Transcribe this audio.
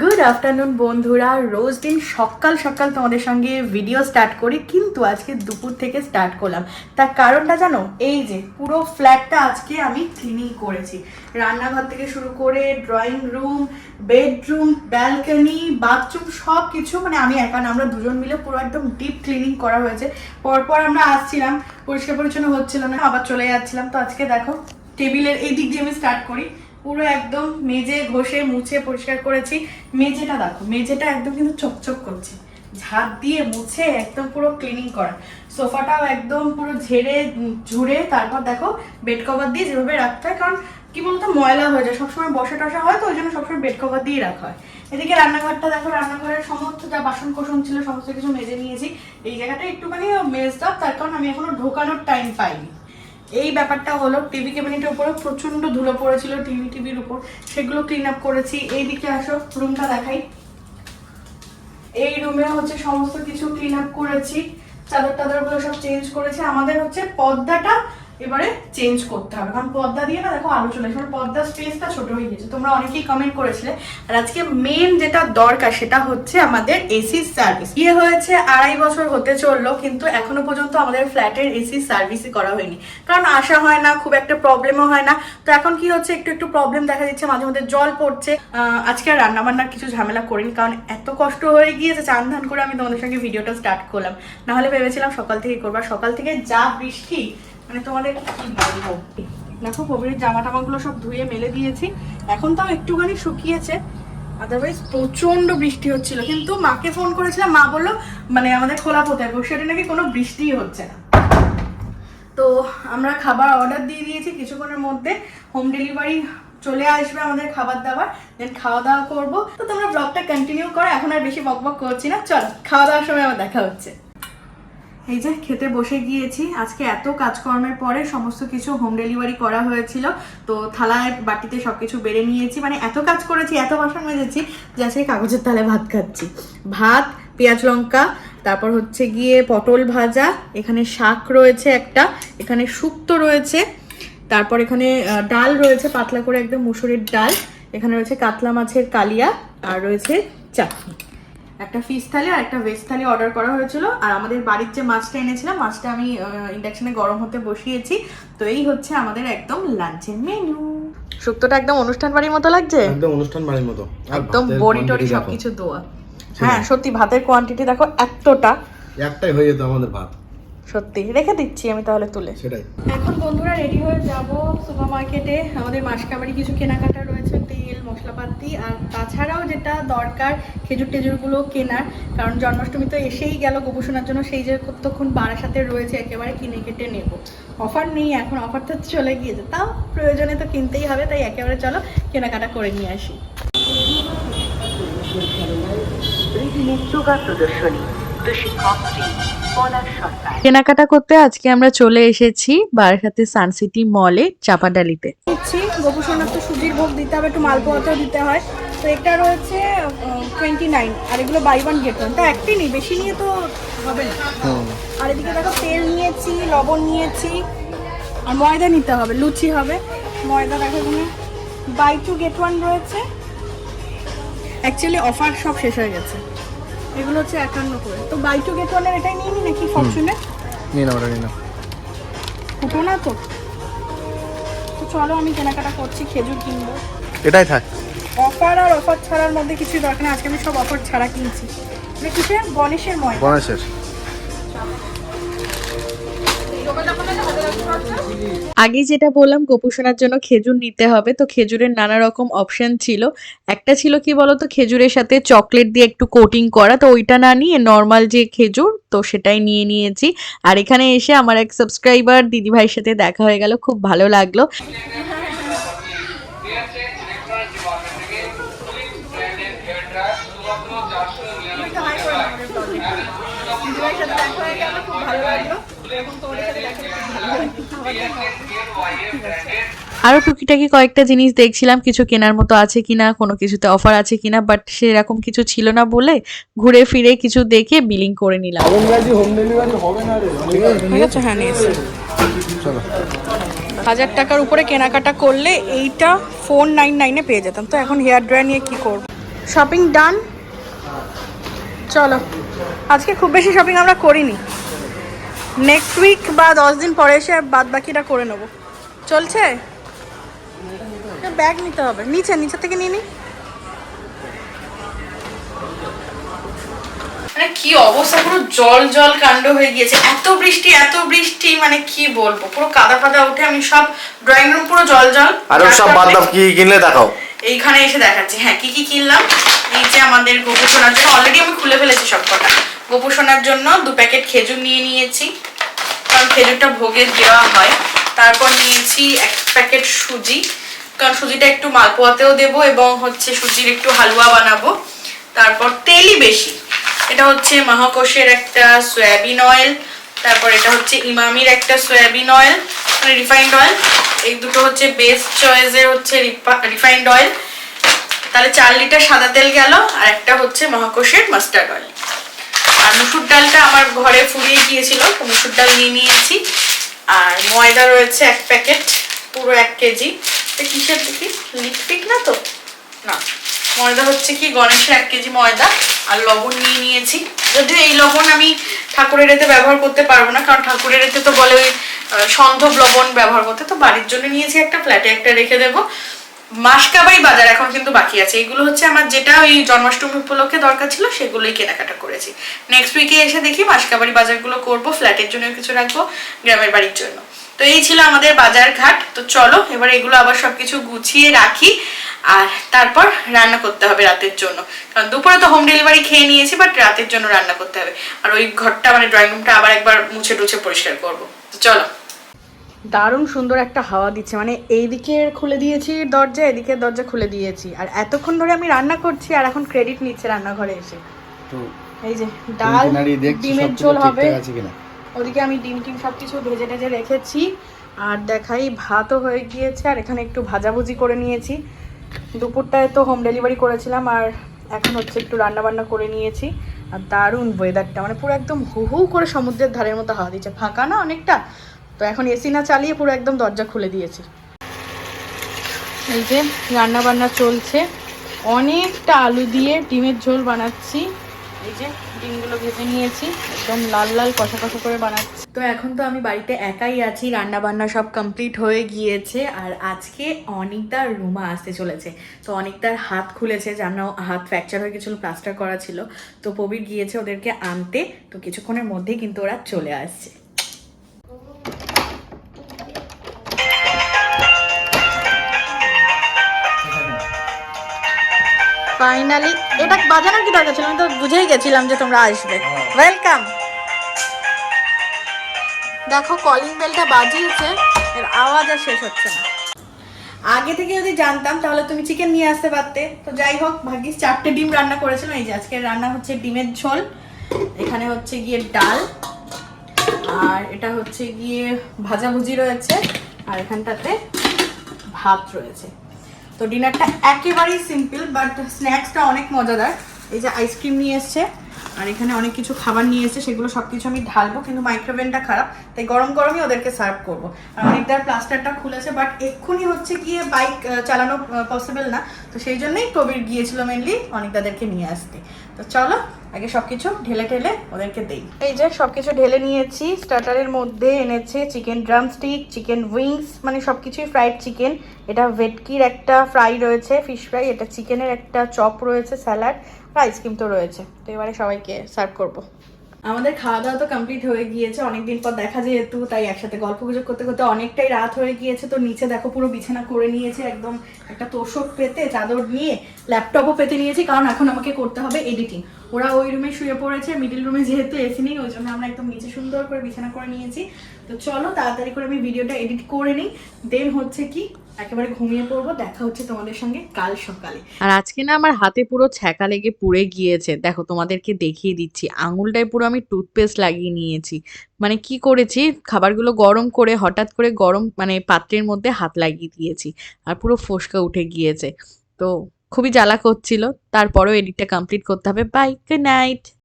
Good afternoon বন্ধুরা। রোজ দিন সকাল সকাল তোমাদের সঙ্গে ভিডিও স্টার্ট করি, কিন্তু আজকে দুপুর থেকে স্টার্ট করলাম। তার কারণটা জানো? এই যে, পুরো ফ্ল্যাটটা আজকে আমি ক্লিনিং করেছি। রান্নাঘর থেকে শুরু করে drawing room bedroom balcony bathroom সব কিছু মানে আমি একা না, আমরা দুজন মিলে পুরো একদম ডিপ ক্লিনিং করা হয়েছে। পরপর আমরা আসছিলাম, পরিষ্কার পরিচ্ছন্ন হচ্ছিল না, আবার চলে যাচ্ছিলাম। তো আজকে দেখো টেবিলের এই দিক দিয়ে আমি স্টার্ট করি। পুরো একদম মেজে ঘষে মুছে পরিষ্কার করেছি। মেজেটা দেখো মেজেটা একদম কিন্তু চকচক করছে। ঝাড় দিয়ে মুছে একদম পুরো ক্লিনিং করা। সোফাটাও একদম পুরো ঝেড়ে, ঝুড়ে, তারপর দেখো বেড কভার দিয়ে যেভাবে রাখতে হয়, কারণ কি বলতো, ময়লা হয়ে যায়। সবসময় বসা টসা হয় তো, ওই জন্য সবসময় বেড কভার দিয়ে রাখা হয়। এদিকে রান্নাঘরটা দেখো, রান্নাঘরের সমস্ত যা বাসন কোসন ছিল, সমস্ত কিছু মেজে নিয়েছি। এই জায়গাটা একটুখানি আপ তার কারণ আমি এখনও ঢোকানোর টাইম পাইনি। এই ব্যাপারটা হলো টিভি ক্যাবিনেটের উপরে প্রচণ্ড ধুলো পড়েছিল টিভি টিভির উপর। সেগুলো ক্লিন আপ করেছি। এইদিকে আসো রুমটা দেখাই। এই রুমে হচ্ছে সমস্ত কিছু ক্লিন আপ করেছি। চাদর টাদরগুলো সব চেঞ্জ করেছি। আমাদের হচ্ছে পর্দাটা এবারে চেঞ্জ করতে হবে। কারণ পর্দা দিয়ে না দেখো আলো চলে এসে পর্দার স্পেসটা ছোট হয়ে গেছে। তোমরা অনেকেই কমেন্ট করেছিলে। আর আজকে মেন যেটা দরকার সেটা হচ্ছে আমাদের এসি সার্ভিস ইয়ে হয়েছে, আড়াই বছর হতে চলল, কিন্তু এখনও পর্যন্ত আমাদের ফ্ল্যাটের এসি সার্ভিসই করা হয়নি। কারণ আসা হয় না, খুব একটা প্রবলেমও হয় না। তো এখন কি হচ্ছে, একটু একটু প্রবলেম দেখা দিচ্ছে, মাঝে মধ্যে জল পড়ছে। আজকে আর রান্না বান্নার কিছু ঝামেলা করিনি, কারণ এত কষ্ট হয়ে গিয়েছে, চান ধান করে আমি তোমাদের সঙ্গে ভিডিওটা স্টার্ট করলাম। নাহলে ভেবেছিলাম সকাল থেকে করব, আর সকাল থেকে যা বৃষ্টি মানে তোমাদের কি বলব? দেখো কবির জামা টামাগুলো সব ধুয়ে মেলে দিয়েছি। এখন তাও একটুখানি শুকিয়েছে। আদারওয়াইজ প্রচণ্ড বৃষ্টি হচ্ছিল। কিন্তু মাকে ফোন করেছিলাম, মা বলল মানে আমাদের খোলা পোতায় সেটা নাকি কোনো বৃষ্টিই হচ্ছে না। তো আমরা খাবার অর্ডার দিয়ে দিয়েছি কিছুক্ষণের মধ্যে। হোম ডেলিভারি চলে আসবে আমাদের খাবার দাবার। দেন খাওয়া দাওয়া করব। তো তোমরা ব্লগটা কন্টিনিউ করো। এখন আর বেশি বকবক করছি না। চল খাওয়া দাওয়ার সময় আবার দেখা হচ্ছে। এই যে খেতে বসে গিয়েছি, আজকে এত কাজকর্মের পরে সমস্ত কিছু হোম ডেলিভারি করা হয়েছিল, তো থালায় বাটিতে সবকিছু বেড়ে নিয়েছি মানে এত কাজ করেছি, এত বাসন মেজেছি যে আজকে কাগজের থালায় ভাত খাচ্ছি। ভাত, পেঁয়াজ লঙ্কা, তারপর হচ্ছে গিয়ে পটল ভাজা, এখানে শাক রয়েছে একটা, এখানে শুক্তো রয়েছে, তারপর এখানে ডাল রয়েছে, পাতলা করে একদম মুসুরির ডাল, এখানে রয়েছে কাতলা মাছের কালিয়া, আর রয়েছে চাটনি। একটা ফিশ থালি আর একটা ভেজ থালি অর্ডার করা হয়েছিল। আর আমাদের বাড়ির যে মাছটা এনেছিলাম মাছটা আমি ইন্ডাকশনে গরম হতে বসিয়েছি। তো এই হচ্ছে আমাদের একদম লাঞ্চের মেনু শুক্তোটা একদম অনুষ্ঠান বাড়ির মতো লাগছে? একদম অনুষ্ঠান বাড়ির মতো। একদম বড়ি টড়ি সবকিছু দেওয়া হ্যাঁ সত্যি ভাতের কোয়ান্টিটি দেখো এতটা। একটাই হয়ে যেত আমাদের ভাত। সত্যি রেখে দিচ্ছি আমি তাহলে তুলে। সেটাই। এখন বন্ধুরা রেডি হয়ে যাব সুপার মার্কেটে আমাদের মাসকাবারি কিছু কেনাকাটা রয়েছে মশলাপাতি, আর তাছাড়াও যেটা দরকার খেজুর টেজুরগুলো কেনার, কারণ জন্মাষ্টমী তো এসেই গেল গোপুসোনার জন্য, সেই যে কতক্ষণ বারাসাতে রয়েছে একেবারে কিনে কেটে নেব। অফার নেই, এখন অফার তো চলে গিয়েছে, তাও প্রয়োজনে তো কিনতেই হবে, তাই একেবারে চলো কেনাকাটা করে নিয়ে আসি। কেনাকাটা করতে আজকে আমরা চলে এসেছি বারাসাতে সানসিটি মলে চাপাডালিতে। নিচ্ছি গোপুসোনার তো সুজির ভোগ দিতে হবে একটু মালপোয়াতেও দিতে হয়। তো এটা রয়েছে টোয়েন্টি নাইন আর এগুলো বাই ওয়ান গেট ওয়ান তো একটাই নেই বেশি নিয়ে তো হবে না। আর এদিকে দেখো তেল নিয়েছি লবণ নিয়েছি আর ময়দা নিতে হবে লুচি হবে। ময়দা দেখো এখানে। বাই টু গেট ওয়ান রয়েছে। অ্যাকচুয়ালি অফার সব শেষ হয়ে গেছে। এগুলো হচ্ছে একান্ন করে। তো বাই টু গেট ওয়ানের এটাই নিয়ে নি নাকি ফরচুনের নিয়ে নাও ওটা নিয়ে নাও। ফুটো না তো? তো চলো আমি কেনাকাটা করছি খেজুর কিনবো। এটাই থাক। অফার আর অফার ছাড়ার মধ্যে কিছুই দরকার নেই। আজকে আমি সব অফার ছাড়া কিনছি। এটা কিসের? গণেশের ময় গণেশের। আগে যেটা বললাম গোপুসোনার জন্য খেজুর নিতে হবে। তো খেজুরের নানা রকম অপশন ছিল। একটা ছিল কি বলতো, খেজুরের সাথে চকলেট দিয়ে একটু কোটিং করা। তো ওইটা না নিয়ে নর্মাল যে খেজুর, তো সেটাই নিয়ে নিয়েছি। আর এখানে এসে আমার এক সাবস্ক্রাইবার দিদিভাইয়ের সাথে দেখা হয়ে গেল। খুব ভালো লাগল দিদিভাইয়ের সাথে দেখা হয়ে গেল খুব ভালো লাগল এরকম তোমাদের সাথে দেখা হয়ে খুব ভালো লাগল আবার দেখা হবে। ঠিক আছে আরও টুকিটাকি কয়েকটা জিনিস দেখছিলাম কিছু কেনার মতো আছে কিনা কোনো কিছুতে অফার আছে কিনা বাট সেরকম কিছু ছিল না বলে ঘুরে ফিরে কিছু দেখে বিলিং করে নিলাম। হ্যাঁ চলো। হাজার টাকার উপরে কেনাকাটা করলে এইটা ফোর নাইন নাইনে পেয়ে যেতাম। তো এখন হেয়ার ড্রায়ার নিয়ে কি করব? শপিং ডান চলো। আজকে খুব বেশি শপিং আমরা করিনি। নেক্সট উইক বা দশ দিন পরে এসে বাদ বাকিটা করে নেব। চলছে? ব্যাগ নিতে হবে। নিচে নিচে থেকে নিয়ে নি। মানে কি অবস্থা? পুরো জল জল কাণ্ড হয়ে গিয়েছে। এত বৃষ্টি এত বৃষ্টি মানে কি বলব? পুরো কাদা ফাদা উঠে আমি সব ড্রয়িং রুম পুরো জল জল। আর সব বাদ দাও কি কিনলে দেখাও। এইখানে এসে দেখাচ্ছি। হ্যাঁ কি কি কিনলাম? এই যে আমাদের গোপু সোনার জন্য। অলরেডি আমি খুলে ফেলেছি সব কটা। গোপু সোনার জন্য দু প্যাকেট খেজুর নিয়ে নিয়েছি। কারণ খেজুরটা ভোগে দেওয়া হয়। তারপর নিয়েছি এক প্যাকেট সুজি। কারণ সুজিটা একটু মালপোয়াতেও দেবো এবং হচ্ছে সুজির একটু হালুয়া বানাবো। তারপর তেলই বেশি। এটা হচ্ছে মহাকোষের একটা সয়াবিন অয়েল তারপর এটা হচ্ছে ইমামির একটা সয়াবিন অয়েল মানে রিফাইন্ড অয়েল এই দুটো হচ্ছে বেস্ট চয়েসের হচ্ছে রিফাইন্ড অয়েল তাহলে চার লিটার সাদা তেল গেল, আর একটা হচ্ছে মহাকোষের মাস্টার্ড অয়েল আর মুসুর ডালটা আমার ঘরে ফুরিয়ে গিয়েছিল, তো মুসুর ডাল নিয়ে নিয়েছি। আর ময়দা রয়েছে এক প্যাকেট, পুরো এক কেজি। এটা কিসের দেখি? লিপস্টিক না তো? না। ময়দা হচ্ছে কি, গণেশের এক কেজি ময়দা, আর লবণ নিয়ে নিয়েছি। যদিও এই লবণ আমি ঠাকুরের এতে ব্যবহার করতে পারব না, কারণ ঠাকুরের এতে তো বলে ওই সন্ধব লবণ ব্যবহার করতে। তো বাড়ির জন্য নিয়েছি একটা, ফ্ল্যাটে একটা রেখে দেবো। মাসকাবাই বাজার এখন কিন্তু বাকি আছে। এগুলো হচ্ছে আমার যেটা ওই জন্মাষ্টমী উপলক্ষে দরকার ছিল, সেগুলোই কেনাকাটা করেছি। নেক্সট উইকে এসে দেখি মাসকাবাড়ি বাজারগুলো করব, ফ্ল্যাটের জন্য কিছু রাখব, গ্রামের বাড়ির জন্য। তো এই ছিল আমাদের বাজার ঘাট। তো চলো, এবার এগুলো আবার সবকিছু গুছিয়ে রাখি, আর তারপর রান্না করতে হবে রাতের জন্য। কারণ দুপুরে তো হোম ডেলিভারি খেয়ে নিয়েছি বাট রাতের জন্য রান্না করতে হবে। আর ওই ঘরটা মানে ড্রয়িং রুমটা আবার একবার মুছে টুছে পরিষ্কার করব। তো চলো। দারুণ সুন্দর একটা হাওয়া দিচ্ছে। মানে এইদিকে খুলে দিয়েছি দরজা এদিকে দরজা খুলে দিয়েছি। আর এতক্ষণ ধরে আমি রান্না করছি আর এখন ক্রেডিট নিচ্ছে রান্নাঘরে এসে। তো এই যে ডাল ডিমের ঝোল হবে? ওদিকে আমি ডিম টিম সব কিছু ভেজে টেজে রেখেছি। আর দেখাই ভাতও হয়ে গিয়েছে আর এখানে একটু ভাজাভুজি করে নিয়েছি। দুপুরটায় তো হোম ডেলিভারি করেছিলাম আর এখন হচ্ছে একটু রান্না বান্না করে নিয়েছি। আর দারুণ ওয়েদারটা মানে পুরো একদম হু হু করে সমুদ্রের ধারের মতো হাওয়া দিচ্ছে। ফাঁকা না অনেকটা? তো এখন এসি না চালিয়ে পুরো একদম দরজা খুলে দিয়েছি। এই যে রান্না বান্না চলছে। অনেকটা আলু দিয়ে ডিমের ঝোল বানাচ্ছি। এই যে ডিমগুলো ভেজে নিয়েছি, একদম লাল লাল কষা কষা করে বানাচ্ছি। তো এখন তো আমি বাড়িতে একাই আছি রান্না বান্না সব কমপ্লিট হয়ে গিয়েছে আর আজকে অনিকদার রুমা আসতে চলেছে। তো অনিকদার হাত খুলেছে, জানো, হাত ফ্র্যাকচার হয়ে গেছিল প্লাস্টার করা ছিল। তো প্রবীর গিয়েছে ওদেরকে আনতে, তো কিছুক্ষণের মধ্যেই কিন্তু ওরা চলে আসছে। ফাইনালি এটা বাজানোর কি দরকার ছিল? আমি তো বুঝেই গেছিলাম যে তোমরা আসবে। ওয়েলকাম দেখো কলিং বেলটা বাজিয়েছে এর আওয়াজ আর শেষ হচ্ছে না। আগে থেকে যদি জানতাম তাহলে তুমি চিকেন নিয়ে আসতে পারতে। তো যাই হোক ভাগ্যিস চারটে ডিম রান্না করেছিল। এই যে আজকে রান্না হচ্ছে ডিমের ঝোল এখানে হচ্ছে গিয়ে ডাল আর এটা হচ্ছে গিয়ে ভাজাভুজি রয়েছে আর এখানটাতে ভাত রয়েছে। তো ডিনারটা একেবারেই সিম্পল, বাট স্ন্যাক্সটা অনেক মজাদার। এই যে আইসক্রিম নিয়ে এসছে, আর এখানে অনেক কিছু খাবার নিয়ে এসছে, সেগুলো সব কিছু আমি ঢালবো, কিন্তু মাইক্রোওভেনটা খারাপ, তাই গরম গরমই ওদেরকে সার্ভ করব। আর অনেকদার প্লাস্টারটা খুলেছে বাট এক্ষুনি হচ্ছে গিয়ে বাইক চালানো পসিবল না। তো সেই জন্যই প্রবীর গিয়েছিল মেনলি অনেকদাদেরকে নিয়ে আসতে। তো চলো, আগে সবকিছু ঢেলে ঢেলে ওদেরকে দেই। এই যে সবকিছু ঢেলে নিয়েছি, স্টার্টারের মধ্যে এনেছে চিকেন ড্রামস্টিক চিকেন উইংস মানে সবকিছুই ফ্রাইড চিকেন এটা ভেটকির একটা ফ্রাই রয়েছে ফিশ ফ্রাই এটা চিকেনের একটা চপ রয়েছে স্যালাড আর আইসক্রিম তো রয়েছে। তো এবারে সবাইকে সার্ভ করব। আমাদের খাওয়া দাওয়া তো কমপ্লিট হয়ে গিয়েছে, অনেকদিন পর দেখা যেহেতু, তাই একসাথে গল্প গুজব করতে করতে অনেকটাই রাত হয়ে গিয়েছে। তো নিচে দেখো পুরো বিছানা করে নিয়েছে, একদম একটা তোষক পেতে, চাদর নিয়ে ল্যাপটপও পেতে নিয়েছি, কারণ এখন আমাকে করতে হবে এডিটিং ওরা ওই রুমে শুয়ে পড়েছে মিডিল রুমে যেহেতু এসি নেই ওই জন্য আমরা একদম নিচে সুন্দর করে বিছানা করে নিয়েছি। তো চলো তাড়াতাড়ি করে আমি ভিডিওটা এডিট করে নিই দেন হচ্ছে কি একেবারে ঘুমিয়ে পড়ব, দেখা হচ্ছে তোমাদের সঙ্গে কাল সকালে। আর আজকে না আমার হাতে পুরো ছ্যাঁকা লেগে পুড়ে গিয়েছে। দেখো, তোমাদেরকে দেখিয়ে দিচ্ছি। আঙুলটায় পুরো আমি টুথপেস্ট লাগিয়ে নিয়েছি। মানে কি করেছি? খাবারগুলো গরম করে, হঠাৎ করে গরম মানে পাত্রের মধ্যে হাত লাগিয়ে দিয়েছি। আর পুরো ফোসকা উঠে গিয়েছে। তো খুবই জ্বালা করছিল। তারপরেও এডিটটা কমপ্লিট করতে হবে। Bye good night